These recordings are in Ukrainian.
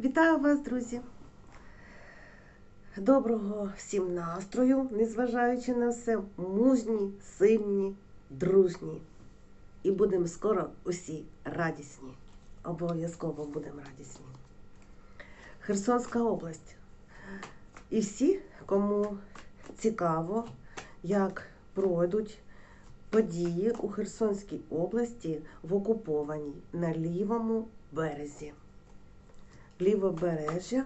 Вітаю вас, друзі! Доброго всім настрою, незважаючи на все, мужні, сильні, дружні. І будемо скоро усі радісні. Обов'язково будемо радісні. Херсонська область. І всі, кому цікаво, як пройдуть події у Херсонській області в окупованій на лівому березі. Лівобережжя,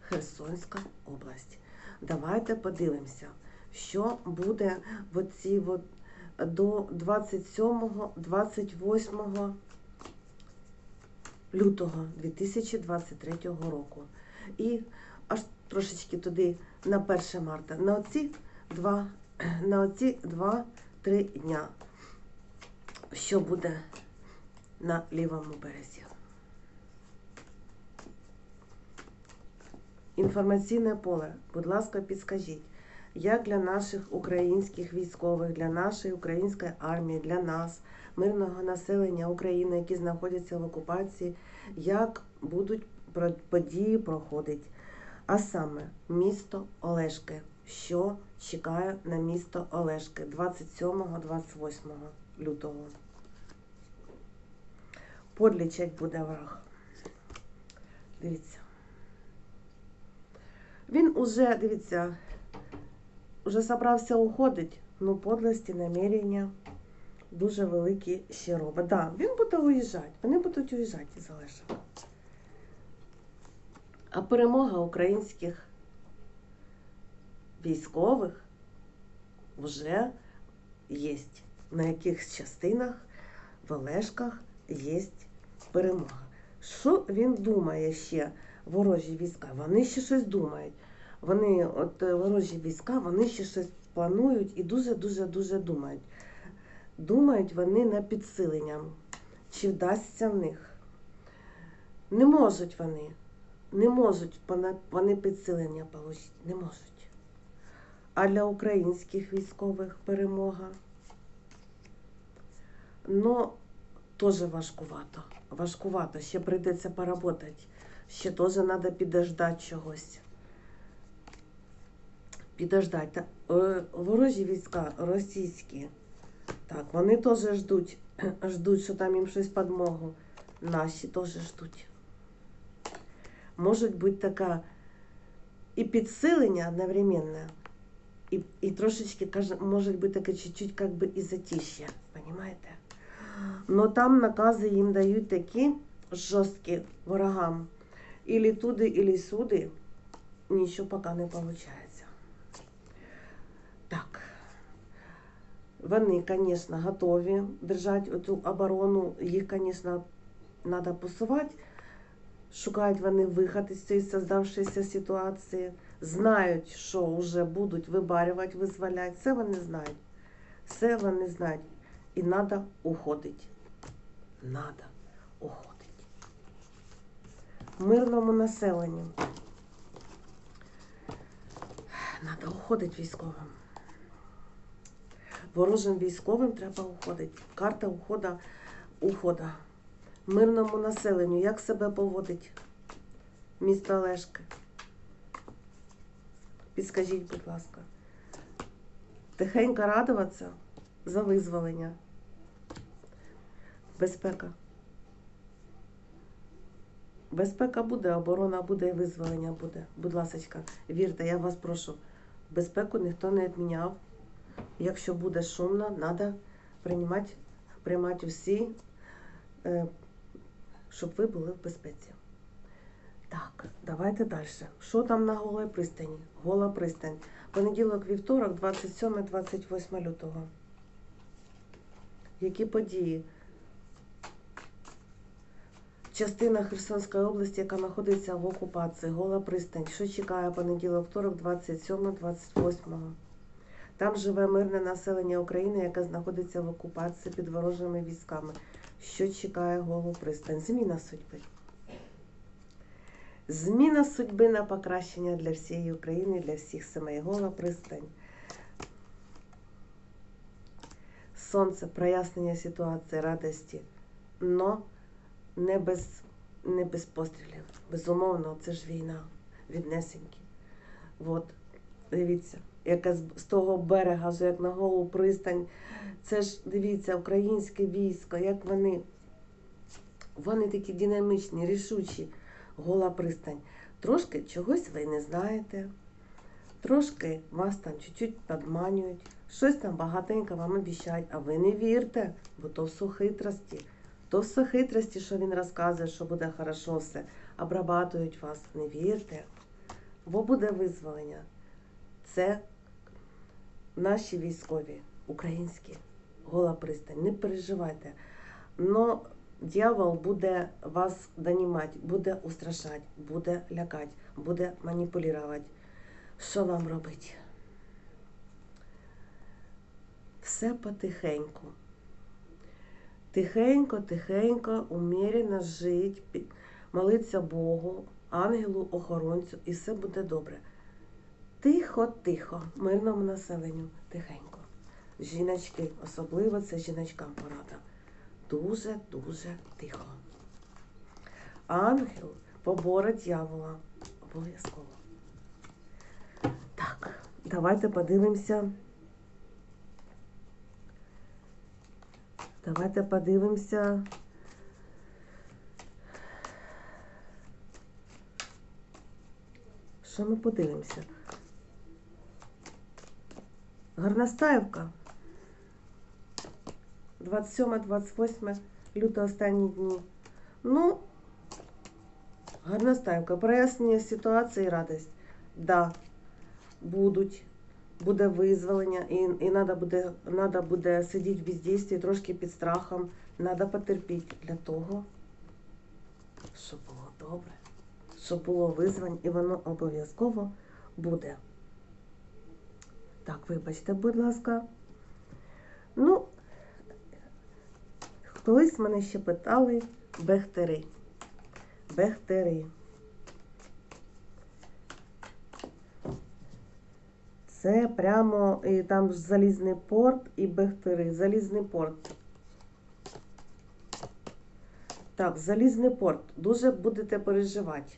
Херсонська область. Давайте подивимося, що буде в оці от до 27-28 лютого 2023 року. І аж трошечки туди на 1 марта. На оці два, на оці два-три дня. Що буде на лівому березі? Інформаційне поле, будь ласка, підскажіть, як для наших українських військових, для нашої української армії, для нас, мирного населення України, які знаходяться в окупації, як будуть події проходити. А саме місто Олешки. Що чекає на місто Олешки 27-28 лютого. Подлічать буде враг. Дивіться. Він уже, дивіться, вже собрався уходить, ну подлості, намірення дуже великі ще робить. Да, він буде уїжджати, вони будуть уїжджати із Олешок. А перемога українських військових вже є. На якихось частинах в Олешках є перемога. Що він думає ще? Ворожі війська, вони ще щось думають. Вони, от е, ворожі війська, вони ще щось планують і дуже-дуже дуже думають. Думають вони на підсиленням, чи вдасться в них. Не можуть вони, не можуть вони підсилення отримати, не можуть. А для українських військових перемога. Ну, теж важкувато. Важкувато, ще прийдеться поработати ще теж треба підождати чогось. Підождати. Е, Ворожі війська російські. Так, вони теж ждуть, ждуть, що там їм щось підмогу. Наші теж ждуть. Може бути така і підсилення одновременно, і, і трошечки, може бути таке чуть-чуть как би і затишье, понимаете? Но там накази їм дають такі жорсткі ворогам. Или туди, или сюди, нічого поки не виходить. Так. Вони, звісно, готові держати цю оборону. Їх, звісно, треба посувати. Шукають вони вихід із цієї создавшоїся ситуації. Знають, що вже будуть вибарювати, визволяти. Це вони знають. Все вони знають. І треба уходити. Треба уходити мирному населенню. Треба уходити військовим. Ворожим військовим треба уходити. Карта ухода, ухода. Мирному населенню. Як себе поводить місто Олешки? Підскажіть, будь ласка. Тихенько радуватися за визволення. Безпека. Безпека буде, оборона буде і визволення буде. Будь ласка, вірте, я вас прошу. Безпеку ніхто не відміняв. Якщо буде шумно, треба приймати, приймати усі, е, щоб ви були в безпеці. Так, давайте далі. Що там на голій пристані? Гола пристань. Понеділок, вівторок, 27-28 лютого. Які події? Частина Херсонської області, яка знаходиться в окупації, Гола пристань, що чекає понеділок, второк, 27-28. Там живе мирне населення України, яке знаходиться в окупації під ворожими військами. Що чекає Голу пристань? Зміна судьби. Зміна судьби на покращення для всієї України, для всіх сімей. Гола пристань. Сонце, прояснення ситуації, радості. Но не без не без пострілів. Безумовно, це ж війна віднесеньки. От, дивіться, яка з, того берега, як на голу пристань. Це ж дивіться, українське військо, як вони. Вони такі динамічні, рішучі, гола пристань. Трошки чогось ви не знаєте, трошки вас там чуть-чуть підманюють, щось там багатенько вам обіцяють, а ви не вірте, бо то все хитрості. То все хитрості, що він розказує, що буде хорошо все, обрабатують вас. Не вірте, бо буде визволення. Це наші військові, українські, гола пристань. Не переживайте. Но дьявол буде вас донімати, буде устрашати, буде лякати, буде маніпулювати. Що вам робити? Все потихеньку. Тихенько, тихенько, умірено жить, молиться Богу, ангелу, охоронцю, і все буде добре. Тихо, тихо, мирному населенню, тихенько. Жіночки, особливо це жіночкам порада. Дуже-дуже тихо. Ангел поборить дьявола обов'язково. Так, давайте подивимося. Давайте подивимося. Що ми подивимося? Гарностаївка. 27-28 лютого останні дні. Ну, гарностаївка. Прояснення ситуації і радість. Да, будуть. Буде визволення, і, і надо буде, надо буде сидіти в бездействі, трошки під страхом. Надо потерпіти для того, щоб було добре, щоб було визволення, і воно обов'язково буде. Так, вибачте, будь ласка. Ну, колись мене ще питали бехтери. Бехтери. Це прямо і там залізний порт і Бехтери. Залізний порт. Так, залізний порт. Дуже будете переживати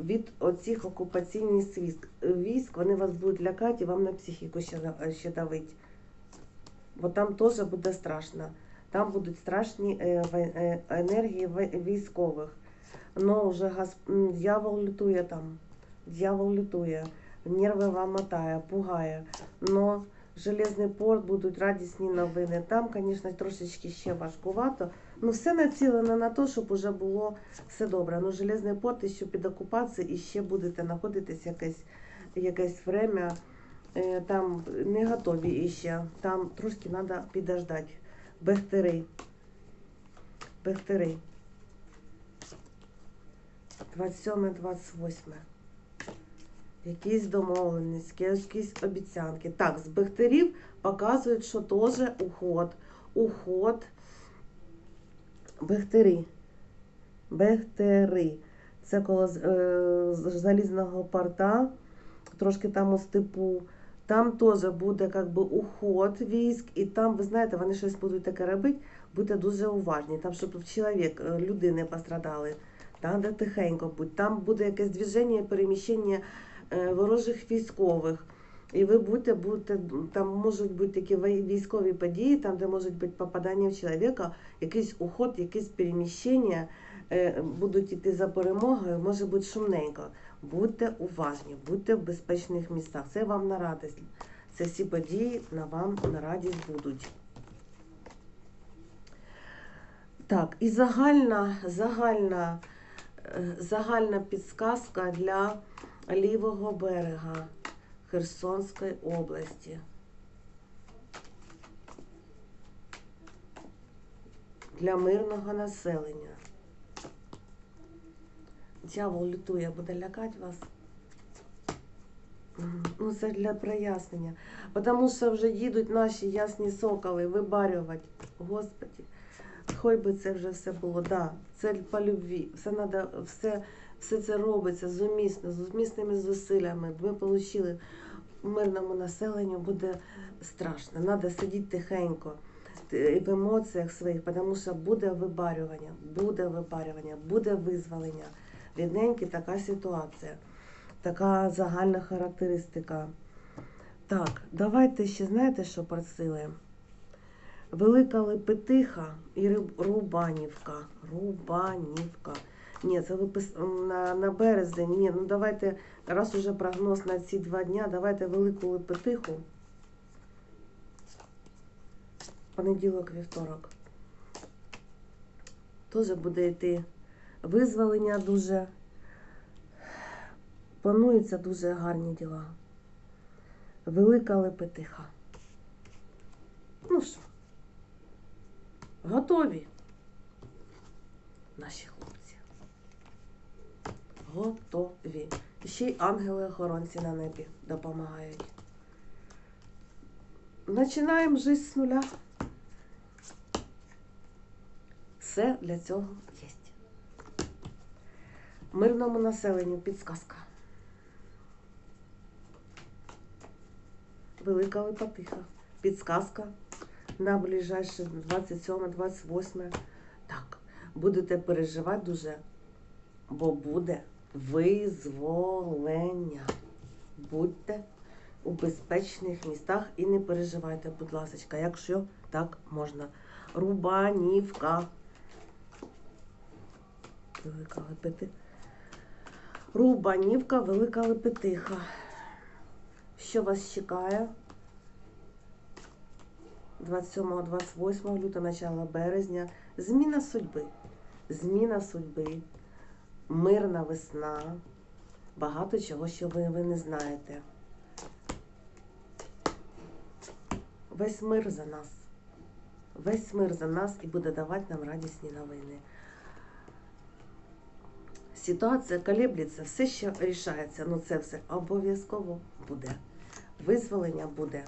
від оцих окупаційних військ. Військ вони вас будуть лякати і вам на психіку ще, ще давить. Бо там теж буде страшно. Там будуть страшні е, е, енергії військових. Но вже газ... дьявол лютує там. Дьявол лютує. Нерви вам мотає, пугає. Но Железний порт будуть радісні новини. Там, звісно, трошечки ще важкувато. Ну, все націлено на те, щоб уже було все добре. Ну, Железний порт ще під окупацією і ще будете знаходитись якесь, якесь время. Е, Там не готові іще. Там трошки треба підождати. Бехтери. Бехтери. 27-28. Якісь домовленості, якісь обіцянки. Так, з Бехтерів показують, що теж уход. Уход. Бехтери. Бехтери. Це коло е, залізного порта, трошки там у степу. Там теж буде как би, уход військ, і там, ви знаєте, вони щось будуть таке робити, будьте дуже уважні. Там, щоб чоловік, е, люди не пострадали. Там де тихенько будь. Там буде якесь движення, переміщення ворожих військових. І ви будете, будете, там можуть бути такі військові події, там, де можуть бути попадання в чоловіка, якийсь уход, якесь переміщення, е, будуть йти за перемогою, може бути шумненько. Будьте уважні, будьте в безпечних містах. Це вам на радість. Це всі події на вам на радість будуть. Так, і загальна, загальна, е, загальна підсказка для лівого берега Херсонської області. Для мирного населення. Дьявол лютує, буде лякати вас. Ну, це для прояснення. Тому що вже їдуть наші ясні соколи вибарювати. Господи, хой би це вже все було. Да, це по любві. Все, надо, все, все це робиться зумісно, з умісними зусиллями. Ми отримали мирному населенню буде страшно. Треба сидіти тихенько. в емоціях своїх, тому що буде вибарювання, буде вибарювання, буде визволення. Рідненькі така ситуація, така загальна характеристика. Так, давайте ще знаєте, що просили? Велика Лепетиха і Рубанівка. Рубанівка. Ні, це випис на, на березень. Ні, ну давайте, раз уже прогноз на ці два дня, давайте велику Лепетиху. Понеділок, вівторок. Теж буде йти визволення дуже. Плануються дуже гарні діла. Велика Лепетиха. Ну що, готові наші хлопці. Готові. Ще й ангели-охоронці на небі допомагають. Починаємо жити з нуля. Все для цього є. Мирному населенню підсказка. Велика Липатиха. Підсказка на ближайше 27-28. Так, будете переживати дуже, бо буде визволення. Будьте у безпечних містах і не переживайте, будь ласка, якщо так можна. Рубанівка. Велика Лепети. Рубанівка, Велика Лепетиха. Що вас чекає? 27-28 лютого, начало березня. Зміна судьби. Зміна судьби. Мирна весна. Багато чого, що ви, ви не знаєте. Весь мир за нас. Весь мир за нас і буде давати нам радісні новини. Ситуація колеблеться, все ще рішається, ну це все обов'язково буде. Визволення буде,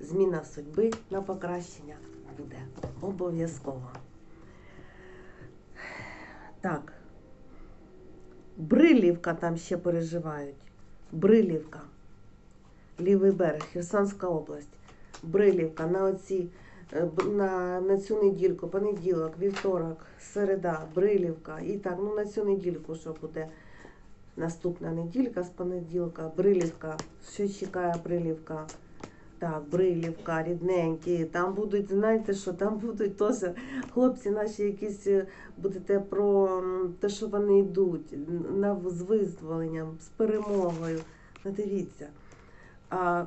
зміна судьби на покращення буде. Обов'язково. Так. Брилівка там ще переживають. Брилівка. Лівий берег, Херсонська область. Брилівка на оці е, на, на цю недільку, понеділок, вівторок, середа, Брилівка. І так, ну на цю недільку, що буде наступна неділька з понеділка, Брилівка. Що чекає Брилівка? Так, Брилівка, рідненькі. Там будуть, знаєте що, там будуть теж хлопці наші якісь е, будете про те, що вони йдуть, на, з визволенням, з перемогою. Ну, дивіться. А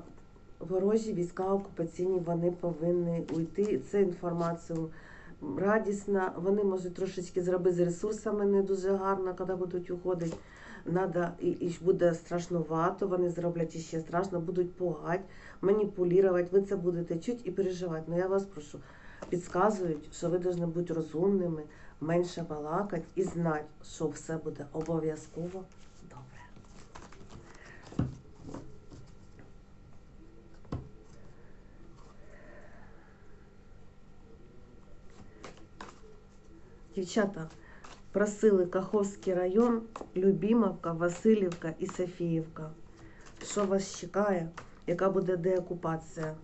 ворожі війська окупаційні вони повинні уйти. Це інформацію радісна. Вони можуть трошечки зробити з ресурсами не дуже гарно, коли будуть уходити. Надо, і, і буде страшнувато, вони зроблять іще страшно, будуть пугати, маніпулювати. Ви це будете чути і переживати. Ну я вас прошу, підказують, що ви повинні бути розумними, менше балакати і знати, що все буде обов'язково добре. Дівчата, просили Каховський район, Любімовка, Васильівка і Софіївка. Що вас чекає? Яка буде деокупація?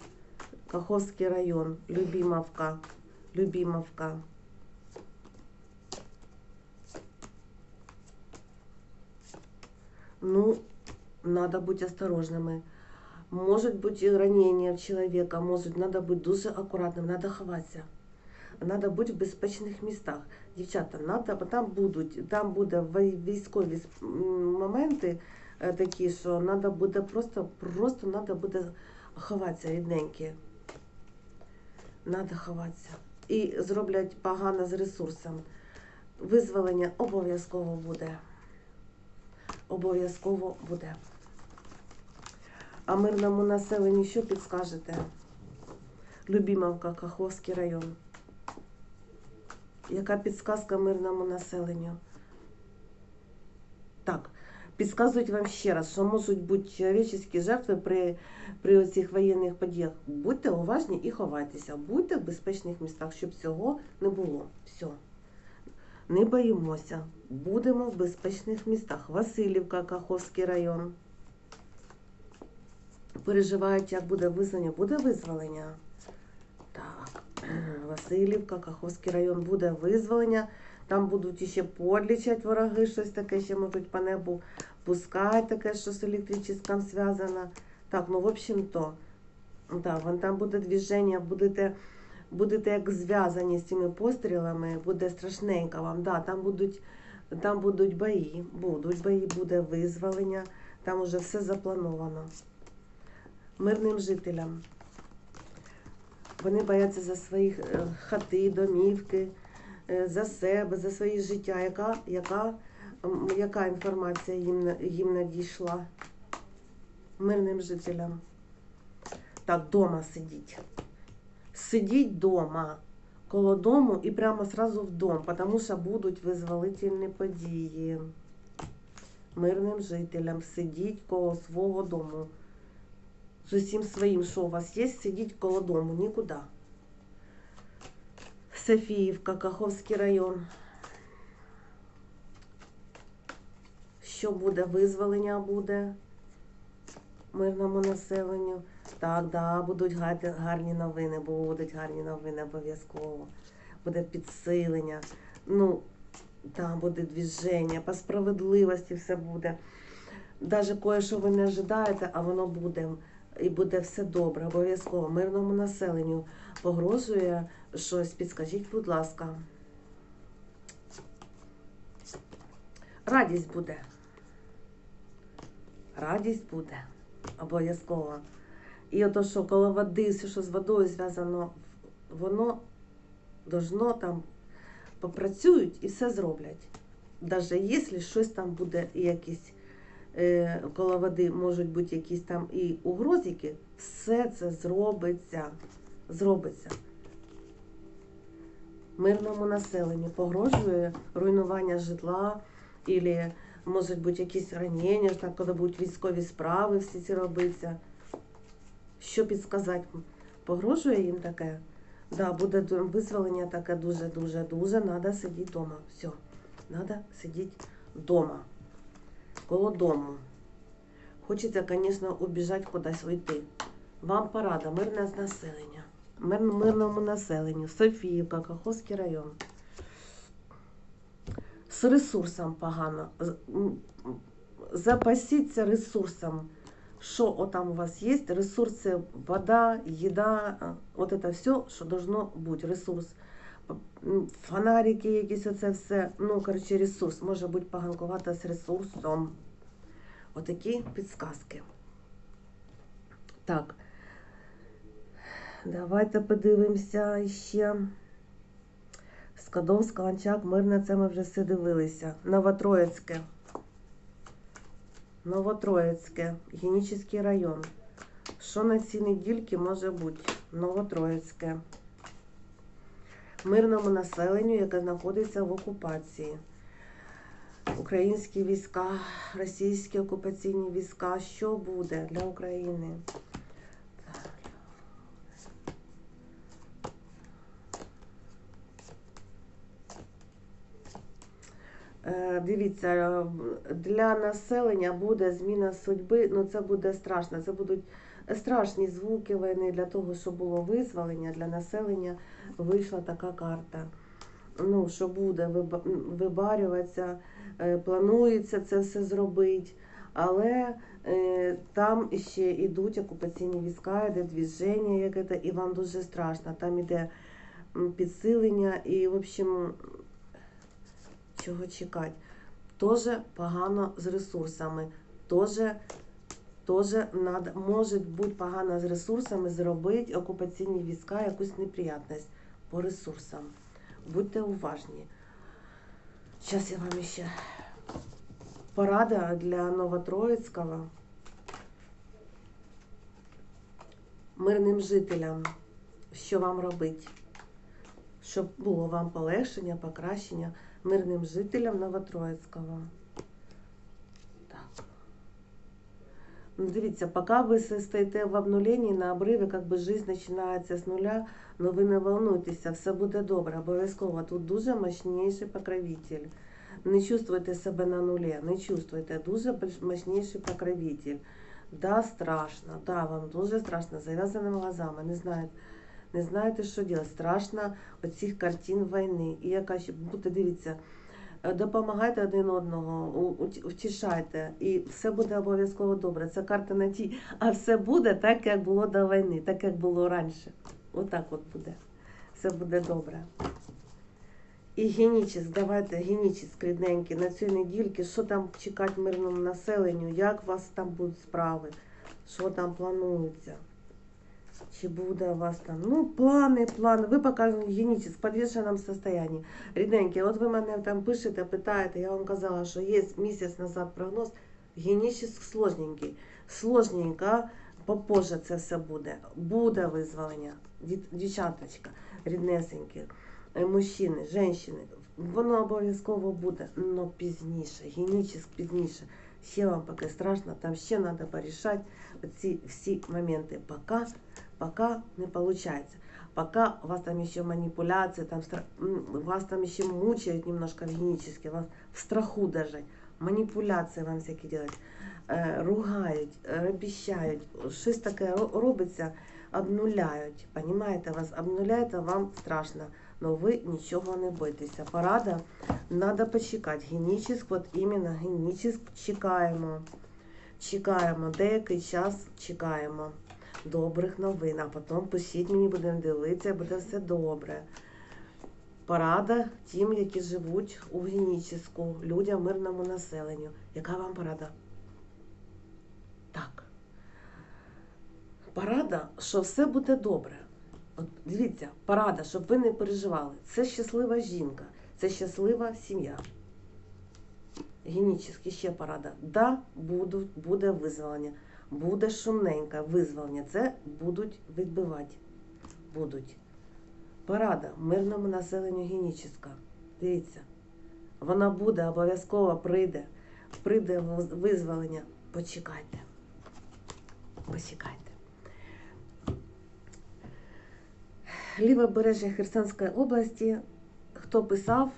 Каховський район, Любімовка, Любімовка. Ну, надо бути осторожними. Может быть и ранение в человека, может, надо бути дуже акуратним, надо ховатися. Надо бути в безпечних містах. Дівчата, надо, там будуть, там буде військові моменти е, такі, що надо буде просто, просто надо буде ховатися рідненькі. Надо ховатися. І зроблять погано з ресурсом. Визволення обов'язково буде. Обов'язково буде. А мирному населенню що підскажете? Любімовка, Каховський район. Яка підсказка мирному населенню? Так, підказують вам ще раз, що можуть бути чоловічі жертви при, при цих воєнних подіях. Будьте уважні і ховайтеся, будьте в безпечних містах, щоб цього не було. Все. Не боїмося. Будемо в безпечних містах. Васильівка, Каховський район. Переживають, як буде визволення. Буде визволення? Так. Васильівка, Каховський район буде визволення. Там будуть іще подлічать вороги, щось таке ще можуть по небу пускати, таке, що з електричеством зв'язано. Так, ну в общем-то, да, вон там буде движення, будете, будете як зв'язані з цими пострілами, буде страшненько вам. Да, там будуть, там будуть бої, будуть бої, буде визволення, там уже все заплановано. Мирним жителям. Вони бояться за свої е, хати, домівки, е, за себе, за своє життя. Яка, яка, яка інформація їм, їм надійшла? Мирним жителям. Так, дома сидіть. Сидіть дома, коло дому і прямо сразу в дом, тому що будуть визволительні події. Мирним жителям сидіть коло свого дому. З усім своїм, що у вас є, сидіть коло дому, нікуди. Софіївка, Каховський район. Що буде? Визволення буде мирному населенню. Так, да, будуть гарні, новини, будуть гарні новини обов'язково. Буде підсилення. Ну, там буде движення, по справедливості все буде. Навіть кое-що ви не ожидаєте, а воно буде. І буде все добре, обов'язково. Мирному населенню погрожує щось. Підскажіть, будь ласка. Радість буде. Радість буде. Обов'язково. І ото, що коло води, все, що з водою зв'язано, воно должно там попрацюють і все зроблять. Навіть якщо щось там буде якісь коло води можуть бути якісь там і угрозики, все це зробиться. Зробиться. Мирному населенню погрожує руйнування житла, або можуть бути якісь ранення, так, коли будуть військові справи, всі ці робиться. Що підсказати? Погрожує їм таке? Да, буде визволення таке дуже-дуже дуже. Треба сидіти вдома. Все. Треба сидіти вдома. Коло дому. Хочеться, звісно, убіжати кудись уйти. Вам порада, мирне населення. Мир, мирному населенню. Софіївка, Каховський район. З ресурсом погано. Запасіться ресурсом. Що отам у вас є? Ресурси, вода, їда, от це все, що должно бути. Ресурс. Фонарики, якісь оце все. Ну, коротше, ресурс. Може бути поганкувато з ресурсом. Отакі підсказки. Так. Давайте подивимося ще. Скадовськ, Каланчак, Мирне, це ми вже все дивилися. Новотроїцьке. Новотроїцьке, Генічний район. Що на цій недільці може бути? Новотроїцьке. Мирному населенню, яке знаходиться в окупації. Українські війська, російські окупаційні війська. Що буде для України? Е, Дивіться, е, для населення буде зміна судьби, ну це буде страшно. Це будуть страшні звуки війни для того, щоб було визволення для населення. Вийшла така карта. Ну, що буде вибарюватися, е, планується це все зробити. Але е, там ще йдуть окупаційні війська, йде движення, яке то, і вам дуже страшно. Там іде підсилення, і, в общем, чого чекати. Тоже погано з ресурсами. Тоже, тоже надо, може бути погано з ресурсами зробити окупаційні війська якусь неприятність по ресурсам. Будьте уважні. Зараз я вам ще порада для Новотроїцького. Мирним жителям, що вам робити, щоб було вам полегшення, покращення мирним жителям Новотроїцького. Так. Ну, дивіться, поки ви стоїте в обнуленні на обриві, як би життя починається з нуля, але ви не волнуйтеся, все буде добре, обов'язково. Тут дуже мощніший покровитель. Не чувствуйте себе на нулі, не чувствуйте. Дуже мощніший покровитель. Да, страшно, да, вам дуже страшно, зав'язаними глазами, не знаю. не знаєте, що робити. Страшно оцих картин війни. І я кажу, будьте дивіться, допомагайте один одного, втішайте, і все буде обов'язково добре. Це карта на ті, а все буде так, як було до війни, так як було раніше. Отак от буде. Все буде добре. І генічіс, давайте генічіс рідненький на цій недільки, що там чекати мирному населенню, як у вас там будуть справи, що там планується. Чи буде у вас там, ну, плани, плани. Ви покажете генічіс в підвішеному состоянні. Рідненькі, от ви мене там пишете, питаєте, я вам казала, що є місяць назад прогноз, генічіс сложненький. Сложненько, попозже це все буде. Буде визволення. Дівчаточка, ріднесенькі, е, мужчини, жінки. Воно обов'язково буде, але пізніше, генічіс пізніше. Ще вам поки страшно, там ще треба порішати ці всі моменти. Поки, поки не виходить. Пока у вас там еще манипуляции, там, вас там еще мучают немножко генически, вас в страху держать, маніпуляції вам всякі делать, ругають, е, обіщають, щось таке ро- робиться, обнуляють, понімаєте, вас обнуляють, а вам страшно, але ви нічого не бойтеся. Порада, треба почекати, генічиск, от іменно генічиск чекаємо, чекаємо, деякий час чекаємо добрих новин, а потім пишіть мені, будемо дивитися, буде все добре. Порада тим, які живуть у геніческу, людям, мирному населенню. Яка вам порада? Так. Порада, що все буде добре. От дивіться, порада, щоб ви не переживали. Це щаслива жінка, це щаслива сім'я. Генічески ще порада. Да, буду, буде визволення. Буде шумненьке визволення. Це будуть відбивати. Будуть. Порада мирному населенню геніческа. Дивіться, вона буде, обов'язково прийде. Прийде визволення. Почекайте. Почекайте. Лівобережжя Херсонської області. Хто писав,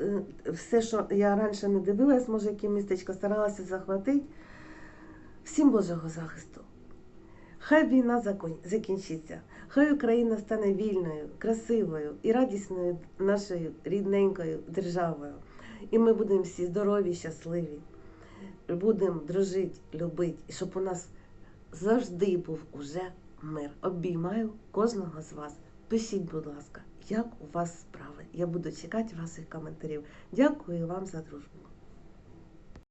е, все, що я раніше не дивилась, може, яке містечко старалася захватити. Всім Божого захисту. Хай війна закінчиться, хай Україна стане вільною, красивою і радісною нашою рідненькою державою. І ми будемо всі здорові, щасливі. Будемо дружити, любити, і щоб у нас завжди був уже мир. Обіймаю кожного з вас. Пишіть, будь ласка, як у вас справи. Я буду чекати ваших коментарів. Дякую вам за дружбу.